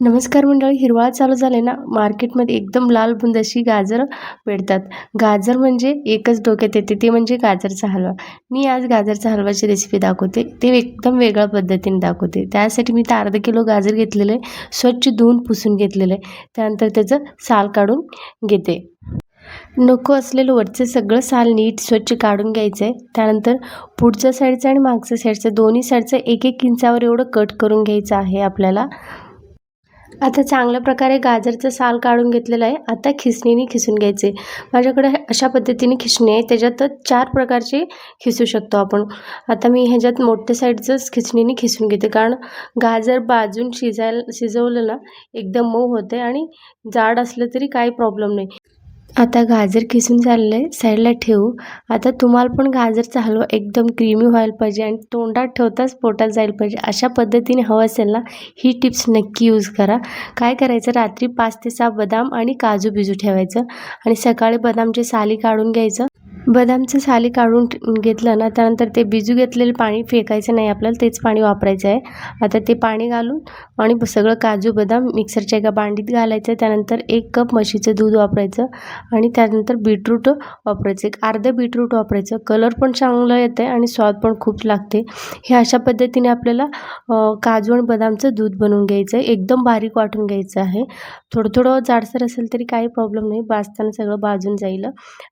नमस्कार मंडळी हिरवाळा चालू झाले ना मार्केटमध्ये एकदम लाल बुंद अशी गाजर मिळतात. गाजर म्हणजे एकच डोक्यात येते ते म्हणजे गाजरचा हलवा. मी आज गाजरचा हलवाची रेसिपी दाखवते ते एकदम वेगळ्या पद्धतीने दाखवते. त्यासाठी मी तर अर्धा किलो गाजर घेतलेलं आहे स्वच्छ धुवून पुसून घेतलेलं आहे. त्यानंतर त्याचं साल काढून घेते. नको असलेलं वरचं सगळं साल नीट स्वच्छ काढून घ्यायचं आहे त्यानंतर पुढच्या साईडचं आणि मागच्या साईडचं दोन्ही साईडचं एक एक इंचावर एवढं कट करून घ्यायचं आहे आपल्याला. आता चांगल्या प्रकारे गाजरचं साल काढून घेतलेलं आहे. आता खिसणीने खिसून घ्यायचे. माझ्याकडे अशा पद्धतीने खिसणी आहे. त्याच्यात चार प्रकारचे खिसू शकतो आपण. आता मी ह्याच्यात मोठ्या साईडचंच खिसणीने खिसून घेते. कारण गाजर बाजून शिजायला शिजवलं ना एकदम मऊ होते आणि जाड असलं तरी काही प्रॉब्लेम नाही. आता गाजर किसून झालेलं आहे साईडला ठेवू. आता तुम्हाला पण गाजरचा हलवा एकदम क्रीमी व्हायला पाहिजे आणि तोंडात ठेवताच पोटात जायला पाहिजे. अशा पद्धतीने हवं असेल ना ही टिप्स नक्की यूज करा. काय करायचं? रात्री पाच ते सहा बदाम आणि काजू बिजू ठेवायचं. आणि सकाळी बदामची साली काढून घ्यायचं. बदामचं साली काढून घेतलं ना त्यानंतर ते बिजू घेतलेलं पाणी फेकायचं नाही आपल्याला तेच पाणी वापरायचं आहे. आता ते पाणी घालून आणि सगळं काजू बदाम मिक्सरच्या एका बांडीत घालायचं त्यानंतर एक कप म्हशीचं दूध वापरायचं आणि त्यानंतर बीटरूट वापरायचं. एक अर्धं बीटरूट वापरायचं. कलर पण चांगलं येतं आहे आणि स्वाद पण खूप लागते. हे अशा पद्धतीने आपल्याला काजू आणि बदामचं दूध बनवून घ्यायचं आहे. एकदम बारीक वाटून घ्यायचं आहे. थोडं थोडं जाडसर असेल तरी काही प्रॉब्लेम नाही. भाजताना सगळं भाजून जाईल.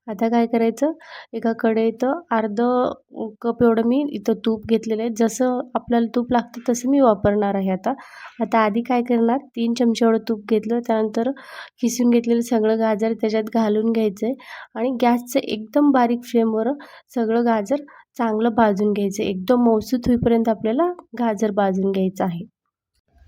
आता काय करायचं? एका कढईत अर्ध कप एवढं मी इथं तूप घेतलेलं आहे. जसं आपल्याला तूप लागतं तसं मी वापरणार आहे आता. आता आधी काय करणार? तीन चमचे एवढं तूप घेतलं. त्यानंतर किसून घेतलेलं सगळं गाजर त्याच्यात घालून घ्यायचं आहे आणि गॅसचं एकदम बारीक फ्लेमवर सगळं गाजर चांगलं भाजून घ्यायचं एकदम मौसूत होईपर्यंत आपल्याला गाजर भाजून घ्यायचं आहे.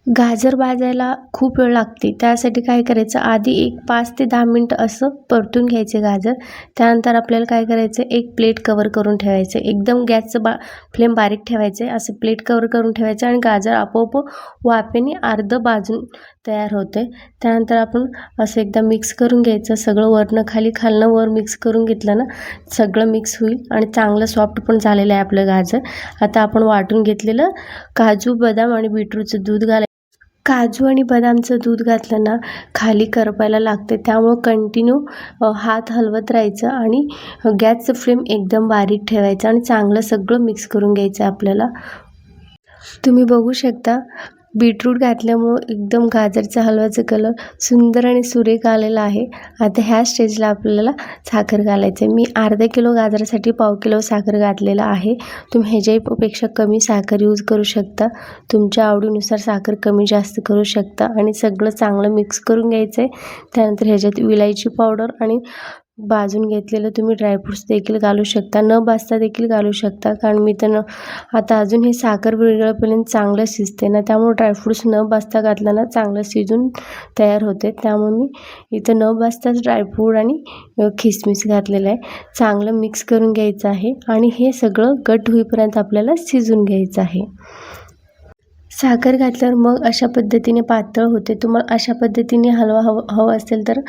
गाजर भाजायला खूप वेळ लागते. त्यासाठी काय करायचं? आधी एक पाच ते दहा मिनटं असं परतून घ्यायचे गाजर. त्यानंतर आपल्याला काय करायचं? एक प्लेट कवर करून ठेवायचं. एकदम गॅसचं बा फ्लेम बारीक ठेवायचं. असं प्लेट कवर करून ठेवायचं आणि गाजर आपोआप वाफेने अर्धं बाजून तयार होते त्यानंतर आपण असं एकदा मिक्स करून घ्यायचं. सगळं वरनं खाली खालनं वर मिक्स करून घेतलं ना सगळं मिक्स होईल आणि चांगलं सॉफ्ट पण झालेलं आहे आपलं गाजर. आता आपण वाटून घेतलेलं काजू बदाम आणि बीटरूटचं दूध घालायचं. काजू आणि बदामचं दूध घातलं ना खाली करपायला लागते. त्यामुळं कंटिन्यू हात हलवत राहायचं आणि गॅसचं फ्लेम एकदम बारीक ठेवायचं आणि चांगलं सगळं मिक्स करून घ्यायचं आपल्याला. तुम्ही बघू शकता बीटरूट घातल्यामुळं एकदम गाजरचा हलवाचा कलर सुंदर आणि सुरेख आलेला आहे. आता ह्या स्टेजला आपल्याला साखर घालायचं आहे मी अर्धा किलो गाजरासाठी पाव किलो साखर घातलेला आहे. तुम्ही ह्याच्यापेक्षा कमी साखर यूज करू शकता. तुमच्या आवडीनुसार साखर कमी जास्त करू शकता. आणि सगळं चांगलं मिक्स करून घ्यायचं आहे त्यानंतर ह्याच्यात विलायची पावडर आणि भाजून घेतलेलं तुम्ही ड्रायफ्रूट्स देखील घालू शकता. न भाजता देखील घालू शकता. कारण मी तर न आता अजून हे साखर वेगळंपर्यंत चांगलं शिजते ना त्यामुळे ड्रायफ्रूट्स न भाजता घातलं ना चांगलं शिजून तयार होते. त्यामुळे मी इथं न भाजताच ड्रायफ्रूट आणि खिसमिस घातलेलं आहे. चांगलं मिक्स करून घ्यायचं आहे आणि हे सगळं गट होईपर्यंत आपल्याला शिजून घ्यायचं आहे. साखर घातल्यावर मग अशा पद्धतीने पातळ होते. तुम्हाला अशा पद्धतीने हलवा हवं हवं असेल तर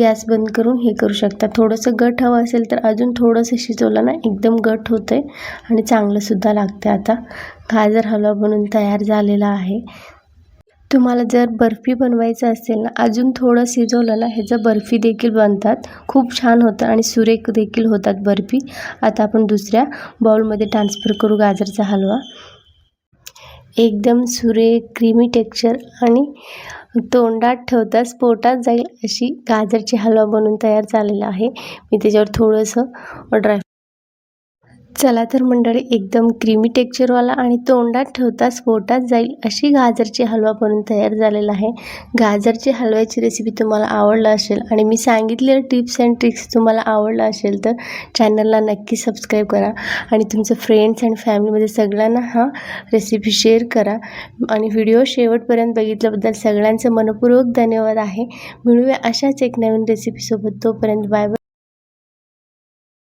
गॅस बंद करून हे करू शकता. थोडंसं गट हवं असेल तर अजून थोडंसं शिजवलं ना एकदम गट होतं आहे आणि चांगलंसुद्धा लागते आता. गाजर हलवा बनून तयार झालेला आहे. तुम्हाला जर बर्फी बनवायचं असेल ना अजून थोडं शिजवलं ना ह्याचं बर्फी देखील बनतात. खूप छान होतं आणि सुरेख देखील होतात बर्फी. आता आपण दुसऱ्या बाउलमध्ये ट्रान्सफर करू गाजरचा हलवा. एकदम सुरेख क्रीमी टेक्स्चर आणि तोंडात ठेवताच पोटात जाईल अशी गाजरची हलवा बनवून तयार झालेला आहे. मी त्याच्यावर थोडंसं ड्राय चला तर मंडळी एकदम क्रीमी टेक्चरवाला आणि तोंडात ठेवता स्फोटात जाईल अशी गाजरची हलवा बनून तयार झालेला आहे. गाजरची हलव्याची रेसिपी तुम्हाला आवडलं असेल आणि मी सांगितलेलं टिप्स अँड ट्रिक्स तुम्हाला आवडलं असेल तर चॅनलला नक्की सबस्क्राईब करा आणि तुमचं फ्रेंड्स अँड फॅमिलीमध्ये सगळ्यांना हा रेसिपी शेअर करा. आणि व्हिडिओ शेवटपर्यंत बघितल्याबद्दल सगळ्यांचं मनपूर्वक धन्यवाद आहे. मिळूया अशाच एक नवीन रेसिपीसोबत तोपर्यंत बाय बाय